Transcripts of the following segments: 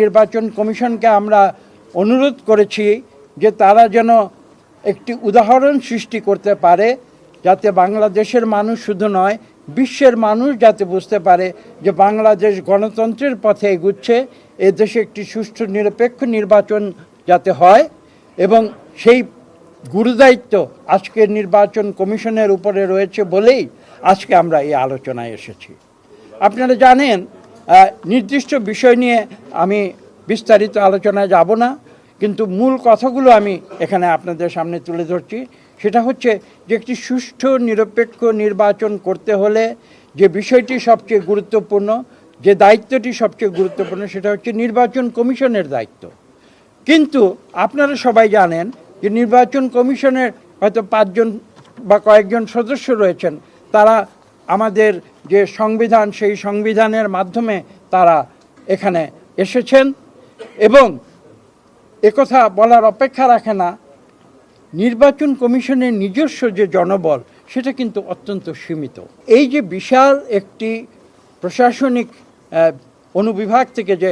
নির্বাচন কমিশনকে আমরা অনুরোধ করেছি যে তারা যেন একটি উদাহরণ সৃষ্টি করতে পারে, যাতে বাংলাদেশের মানুষ শুধু নয়, বিশ্বের মানুষ যাতে বুঝতে পারে যে বাংলাদেশ গণতন্ত্রের পথে এগুচ্ছে, এ দেশে একটি সুষ্ঠু, নিরপেক্ষ নির্বাচন যাতে হয় এবং সেই গুরুদায়িত্ব আজকের নির্বাচন কমিশনের উপরে রয়েছে বলেই আজকে আমরা এই আলোচনায় এসেছি। আপনারা জানেন নির্দিষ্ট বিষয় নিয়ে আমি বিস্তারিত আলোচনায় যাব না, কিন্তু মূল কথাগুলো আমি এখানে আপনাদের সামনে তুলে ধরছি। সেটা হচ্ছে যে একটি সুষ্ঠু, নিরপেক্ষ নির্বাচন করতে হলে যে বিষয়টি সবচেয়ে গুরুত্বপূর্ণ, যে দায়িত্বটি সবচেয়ে গুরুত্বপূর্ণ সেটা হচ্ছে নির্বাচন কমিশনের দায়িত্ব। কিন্তু আপনারা সবাই জানেন যে নির্বাচন কমিশনের হয়তো পাঁচজন বা কয়েকজন সদস্য রয়েছেন, তারা আমাদের যে সংবিধান, সেই সংবিধানের মাধ্যমে তারা এখানে এসেছেন এবং একথা বলার অপেক্ষা রাখে না, নির্বাচন কমিশনের নিজস্ব যে জনবল, সেটা কিন্তু অত্যন্ত সীমিত। এই যে বিশাল একটি প্রশাসনিক অনুবিভাগ থেকে যে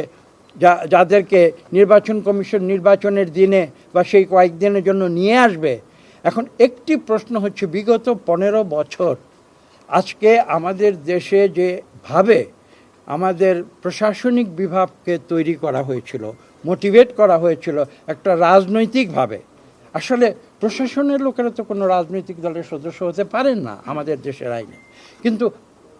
যা, যাদেরকে নির্বাচন কমিশন নির্বাচনের দিনে বা সেই কয়েকদিনের জন্য নিয়ে আসবে, এখন একটি প্রশ্ন হচ্ছে, বিগত পনেরো বছর আজকে আমাদের দেশে যে ভাবে আমাদের প্রশাসনিক বিভাগকে তৈরি করা হয়েছিল, মোটিভেট করা হয়েছিল একটা রাজনৈতিকভাবে আসলে প্রশাসনের লোকেরা তো কোনো রাজনৈতিক দলের সদস্য হতে পারেন না আমাদের দেশের আইনে। কিন্তু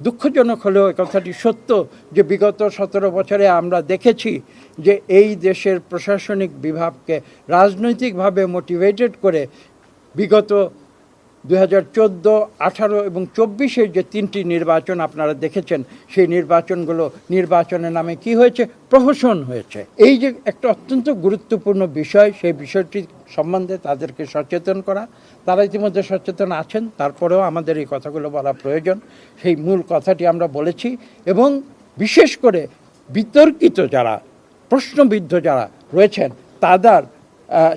দুঃখজনক হলেও কথাটি সত্য যে বিগত সতেরো বছরে আমরা দেখেছি যে এই দেশের প্রশাসনিক বিভাগকে রাজনৈতিকভাবে মোটিভেটেড করে বিগত দু হাজার চোদ্দ, আঠারো এবং চব্বিশের যে তিনটি নির্বাচন আপনারা দেখেছেন, সেই নির্বাচনগুলো নির্বাচনের নামে কি হয়েছে? প্রহসন হয়েছে। এই যে একটা অত্যন্ত গুরুত্বপূর্ণ বিষয়, সেই বিষয়টি সম্বন্ধে তাদেরকে সচেতন করা। তারা ইতিমধ্যে সচেতন আছেন, তারপরেও আমাদের এই কথাগুলো বলা প্রয়োজন। সেই মূল কথাটি আমরা বলেছি এবং বিশেষ করে বিতর্কিত যারা, প্রশ্নবিদ্ধ যারা রয়েছেন, তাদের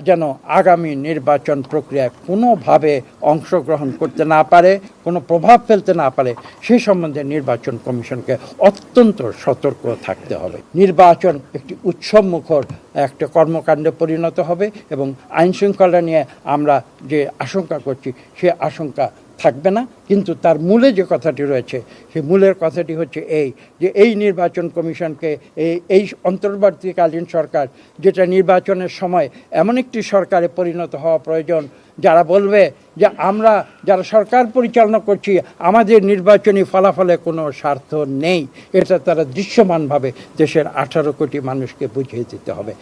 যেন আগামী নির্বাচন প্রক্রিয়ায় কোনোভাবে অংশগ্রহণ করতে না পারে, কোনো প্রভাব ফেলতে না পারে, সে সম্বন্ধে নির্বাচন কমিশনকে অত্যন্ত সতর্ক থাকতে হবে। নির্বাচন একটি উৎসবমুখর একটা কর্মকাণ্ডে পরিণত হবে এবং আইনশৃঙ্খলা নিয়ে আমরা যে আশঙ্কা করছি, সে আশঙ্কা থাকবে না, কিন্তু তার মূলে যে কথাটি রয়েছে, সেই মূলের কথাটি হচ্ছে এই, যে এই নির্বাচন কমিশনকে, এই এই অন্তর্বর্তীকালীন সরকার, যেটা নির্বাচনের সময় এমন একটি সরকারে পরিণত হওয়া প্রয়োজন, যারা বলবে যে আমরা যারা সরকার পরিচালনা করছি, আমাদের নির্বাচনী ফলাফলে কোনো স্বার্থ নেই। এটা তারা দৃশ্যমানভাবে দেশের আঠারো কোটি মানুষকে বুঝিয়ে দিতে হবে।